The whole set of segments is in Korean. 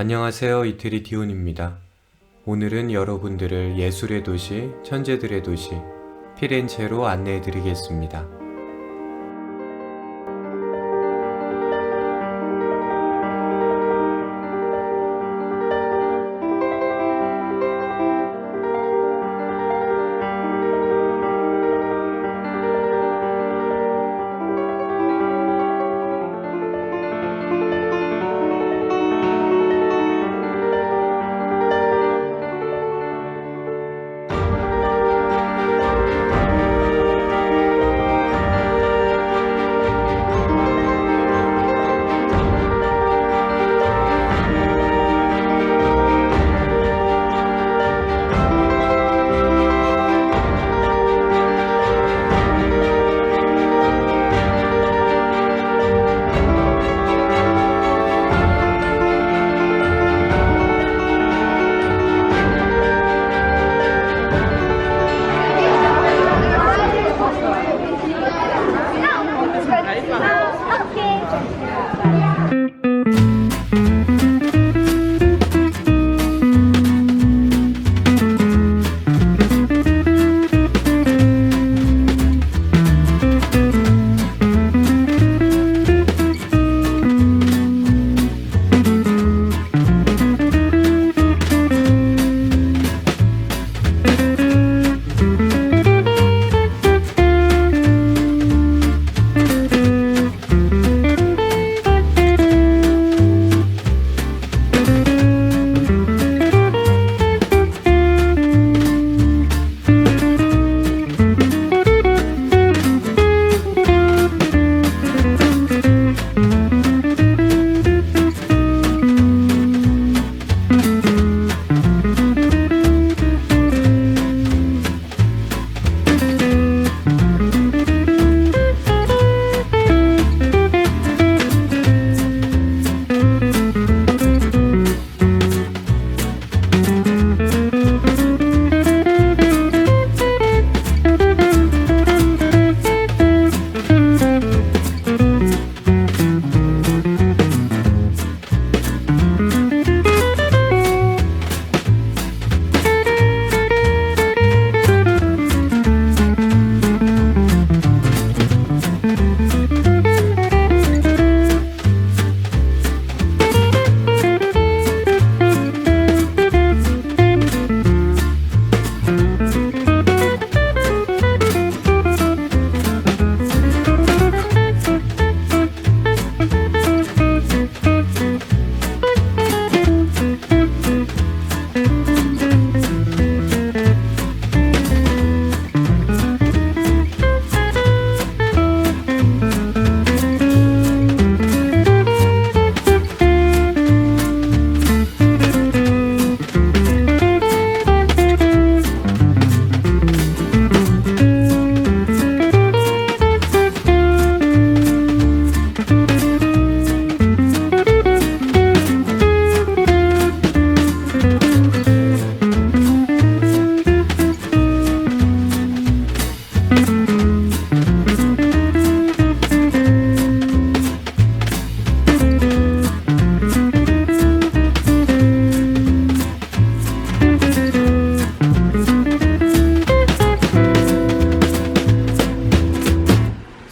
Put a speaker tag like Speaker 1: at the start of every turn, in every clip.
Speaker 1: 안녕하세요. 이태리 디온입니다. 오늘은 여러분들을 예술의 도시, 천재들의 도시, 피렌체로 안내해 드리겠습니다.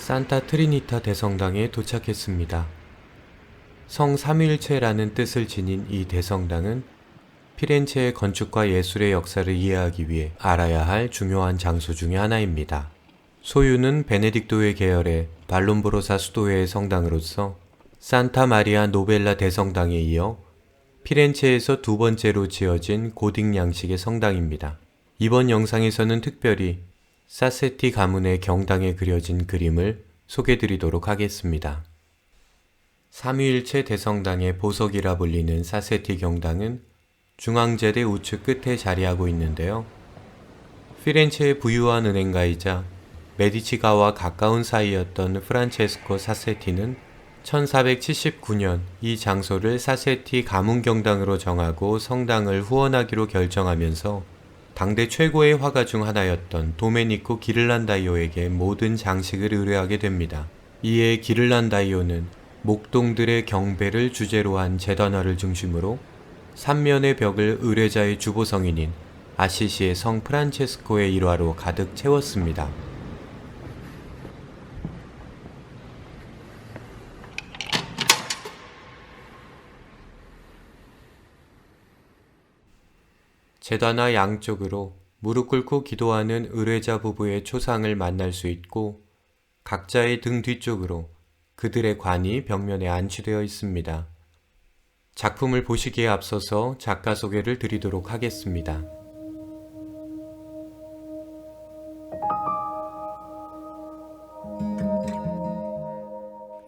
Speaker 1: 산타 트리니타 대성당에 도착했습니다. 성 삼위일체라는 뜻을 지닌 이 대성당은 피렌체의 건축과 예술의 역사를 이해하기 위해 알아야 할 중요한 장소 중의 하나입니다. 소유는 베네딕토의 계열의 발론브로사 수도회의 성당으로서 산타 마리아 노벨라 대성당에 이어 피렌체에서 두 번째로 지어진 고딕 양식의 성당입니다. 이번 영상에서는 특별히 사세티 가문의 경당에 그려진 그림을 소개드리도록 하겠습니다. 삼위일체 대성당의 보석이라 불리는 사세티 경당은 중앙제대 우측 끝에 자리하고 있는데요. 피렌체의 부유한 은행가이자 메디치가와 가까운 사이였던 프란체스코 사세티는 1479년 이 장소를 사세티 가문 경당으로 정하고 성당을 후원하기로 결정하면서 당대 최고의 화가 중 하나였던 도메니코 기를란다이오에게 모든 장식을 의뢰하게 됩니다. 이에 기를란다이오는 목동들의 경배를 주제로 한 재단화를 중심으로 삼면의 벽을 의뢰자의 주보성인인 아시시의 성 프란체스코의 일화로 가득 채웠습니다. 제단화 양쪽으로 무릎 꿇고 기도하는 의뢰자 부부의 초상을 만날 수 있고 각자의 등 뒤쪽으로 그들의 관이 벽면에 안치되어 있습니다. 작품을 보시기에 앞서서 작가 소개를 드리도록 하겠습니다.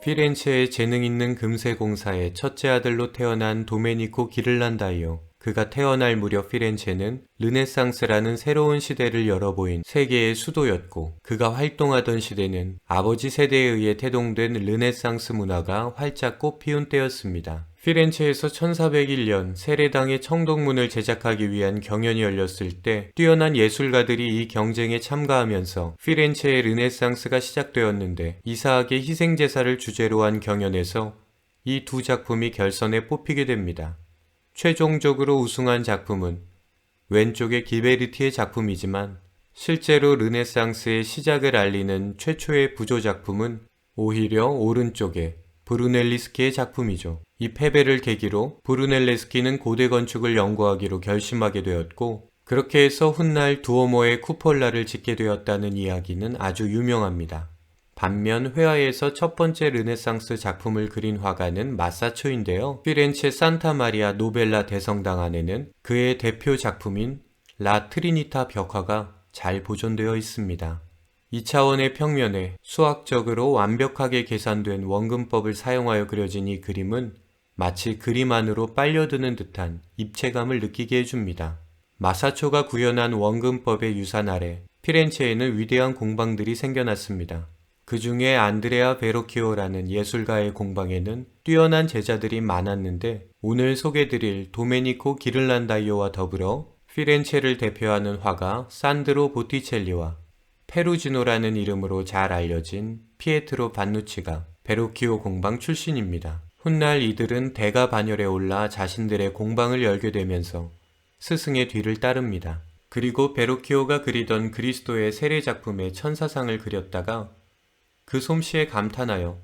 Speaker 1: 피렌체의 재능 있는 금세 공사의 첫째 아들로 태어난 도메니코 기를란다이오. 그가 태어날 무렵 피렌체는 르네상스라는 새로운 시대를 열어보인 세계의 수도였고 그가 활동하던 시대는 아버지 세대에 의해 태동된 르네상스 문화가 활짝 꽃피운 때였습니다. 피렌체에서 1401년 세례당의 청동문을 제작하기 위한 경연이 열렸을 때 뛰어난 예술가들이 이 경쟁에 참가하면서 피렌체의 르네상스가 시작되었는데 이사하게 희생제사를 주제로 한 경연에서 이 두 작품이 결선에 뽑히게 됩니다. 최종적으로 우승한 작품은 왼쪽의 기베르티의 작품이지만 실제로 르네상스의 시작을 알리는 최초의 부조 작품은 오히려 오른쪽의 브루넬리스키의 작품이죠. 이 패배를 계기로 브루넬레스키는 고대 건축을 연구하기로 결심하게 되었고 그렇게 해서 훗날 두오모의 쿠폴라를 짓게 되었다는 이야기는 아주 유명합니다. 반면 회화에서 첫 번째 르네상스 작품을 그린 화가는 마사초인데요. 피렌체 산타 마리아 노벨라 대성당 안에는 그의 대표 작품인 라 트리니타 벽화가 잘 보존되어 있습니다. 2차원의 평면에 수학적으로 완벽하게 계산된 원근법을 사용하여 그려진 이 그림은 마치 그림 안으로 빨려드는 듯한 입체감을 느끼게 해줍니다. 마사초가 구현한 원근법의 유산 아래 피렌체에는 위대한 공방들이 생겨났습니다. 그 중에 안드레아 베로키오라는 예술가의 공방에는 뛰어난 제자들이 많았는데 오늘 소개드릴 도메니코 기를란다이오와 더불어 피렌체를 대표하는 화가 산드로 보티첼리와 페루지노라는 이름으로 잘 알려진 피에트로 반누치가 베로키오 공방 출신입니다. 훗날 이들은 대가 반열에 올라 자신들의 공방을 열게 되면서 스승의 뒤를 따릅니다. 그리고 베로키오가 그리던 그리스도의 세례 작품의 천사상을 그렸다가 그 솜씨에 감탄하여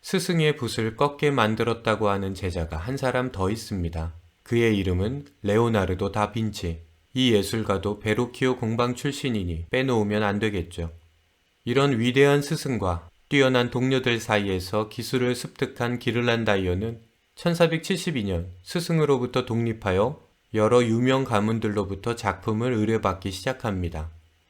Speaker 1: 스승의 붓을 꺾게 만들었다고 하는 제자가 한 사람 더 있습니다. 그의 이름은 레오나르도 다빈치. 이 예술가도 베로키오 공방 출신이니 빼놓으면 안 되겠죠. 이런 위대한 스승과 뛰어난 동료들 사이에서 기술을 습득한 기를란다이오는 1472년 스승으로부터 독립하여 여러 유명 가문들로부터 작품을 의뢰받기 시작합니다.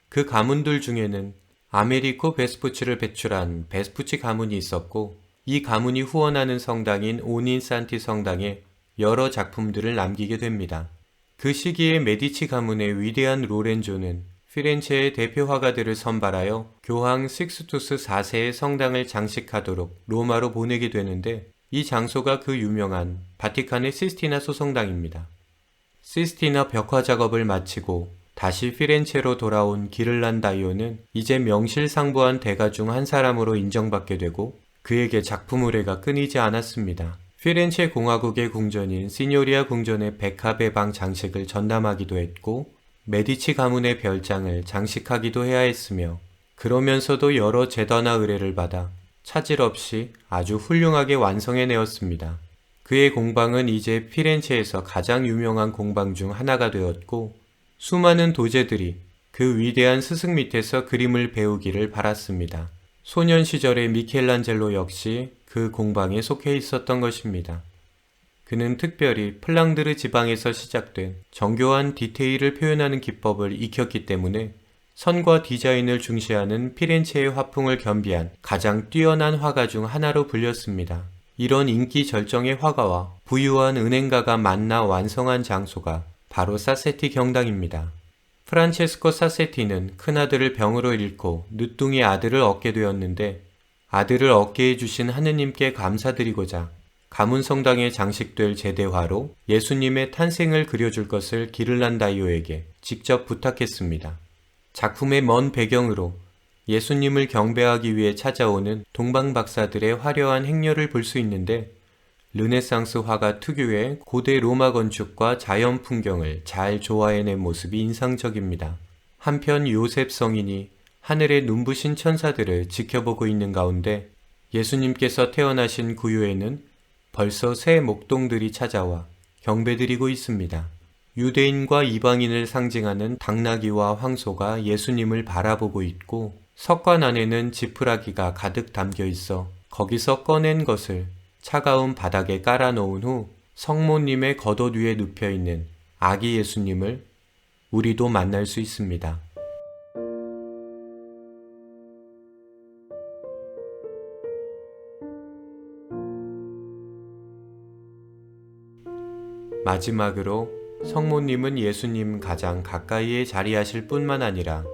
Speaker 1: 그 가문들 중에는 아메리코 베스푸치를 배출한 베스푸치 가문이 있었고 이 가문이 후원하는 성당인 오닌산티 성당에 여러 작품들을 남기게 됩니다. 그 시기에 메디치 가문의 위대한 로렌조는 피렌체의 대표 화가들을 선발하여 교황 식스투스 4세의 성당을 장식하도록 로마로 보내게 되는데 이 장소가 그 유명한 바티칸의 시스티나 소성당입니다. 시스티나 벽화 작업을 마치고 다시 피렌체로 돌아온 기를란다이오는 이제 명실상부한 대가 중 한 사람으로 인정받게 되고 그에게 작품 의뢰가 끊이지 않았습니다. 피렌체 공화국의 궁전인 시뇨리아 궁전의 백합의 방 장식을 전담하기도 했고 메디치 가문의 별장을 장식하기도 해야 했으며 그러면서도 여러 재단화 의뢰를 받아 차질 없이 아주 훌륭하게 완성해내었습니다. 그의 공방은 이제 피렌체에서 가장 유명한 공방 중 하나가 되었고 수많은 도제들이 그 위대한 스승 밑에서 그림을 배우기를 바랐습니다. 소년 시절의 미켈란젤로 역시 그 공방에 속해 있었던 것입니다. 그는 특별히 플랑드르 지방에서 시작된 정교한 디테일을 표현하는 기법을 익혔기 때문에 선과 디자인을 중시하는 피렌체의 화풍을 겸비한 가장 뛰어난 화가 중 하나로 불렸습니다. 이런 인기 절정의 화가와 부유한 은행가가 만나 완성한 장소가 바로 사세티 경당입니다. 프란체스코 사세티는 큰아들을 병으로 잃고 늦둥이 아들을 얻게 되었는데 아들을 얻게 해주신 하느님께 감사드리고자 가문성당에 장식될 제대화로 예수님의 탄생을 그려줄 것을 기를란다이오에게 직접 부탁했습니다. 작품의 먼 배경으로 예수님을 경배하기 위해 찾아오는 동방박사들의 화려한 행렬을 볼 수 있는데 르네상스 화가 특유의 고대 로마 건축과 자연 풍경을 잘 조화해낸 모습이 인상적입니다. 한편 요셉 성인이 하늘의 눈부신 천사들을 지켜보고 있는 가운데 예수님께서 태어나신 구유에는 벌써 새 목동들이 찾아와 경배드리고 있습니다. 유대인과 이방인을 상징하는 당나귀와 황소가 예수님을 바라보고 있고 석관 안에는 지푸라기가 가득 담겨 있어 거기서 꺼낸 것을 차가운 바닥에 깔아놓은 후 성모님의 겉옷 위에 눕혀 있는 아기 예수님을 우리도 만날 수 있습니다. 마지막으로 성모님은 예수님 가장 가까이에 자리하실 뿐만 아니라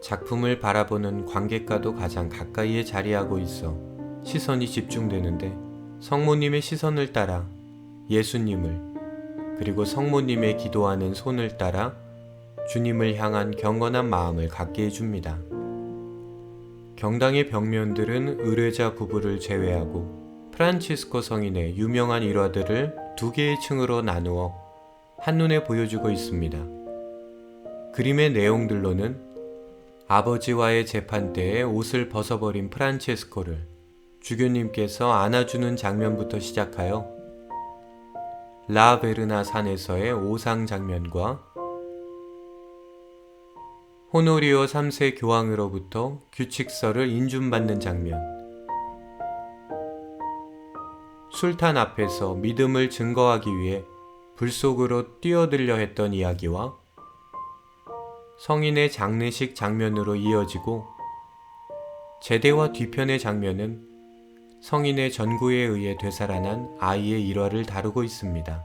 Speaker 1: 작품을 바라보는 관객과도 가장 가까이에 자리하고 있어 시선이 집중되는데 성모님의 시선을 따라 예수님을 그리고 성모님의 기도하는 손을 따라 주님을 향한 경건한 마음을 갖게 해줍니다. 경당의 벽면들은 의뢰자 부부를 제외하고 프란치스코 성인의 유명한 일화들을 두 개의 층으로 나누어 한눈에 보여주고 있습니다. 그림의 내용들로는 아버지와의 재판 때에 옷을 벗어버린 프란체스코를 주교님께서 안아주는 장면부터 시작하여 라베르나 산에서의 오상 장면과 호노리오 3세 교황으로부터 규칙서를 인준받는 장면, 술탄 앞에서 믿음을 증거하기 위해 불 속으로 뛰어들려 했던 이야기와 성인의 장례식 장면으로 이어지고 제대와 뒤편의 장면은 성인의 전구에 의해 되살아난 아이의 일화를 다루고 있습니다.